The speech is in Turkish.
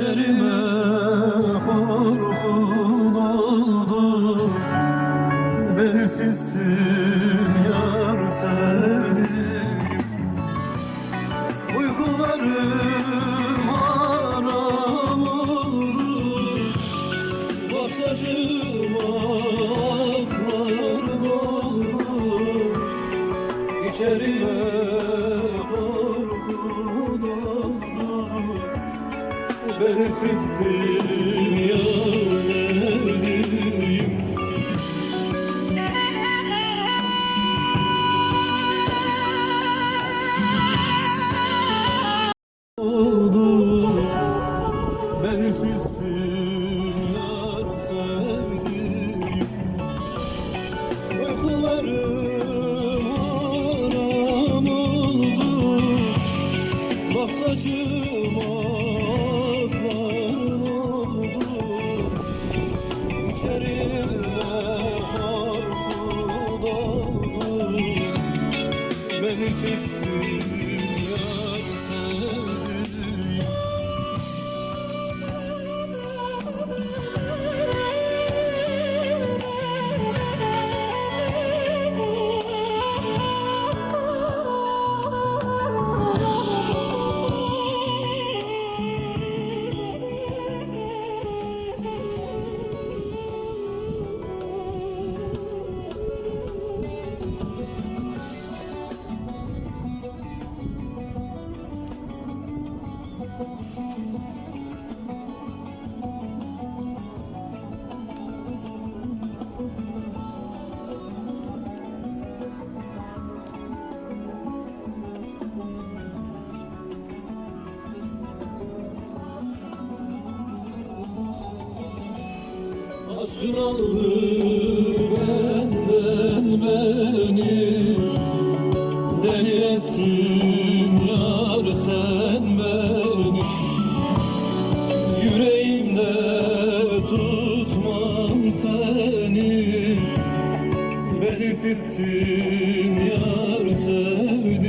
İçerime korkun oldu. Beni sizsin yar sevdim. Uykularım haram oldu. Bak saçıma aklar doldu. İçerime Bensizsin ya sevdiğim oldu Bensizsin yar sevdiğim Uykularım haram Bak saçıma İçerime korku doldu Beni sizsin Aşkın aldı benden beni yar sen beni Yüreğimde tutmam seni. Beni sizsin yar sevdiğim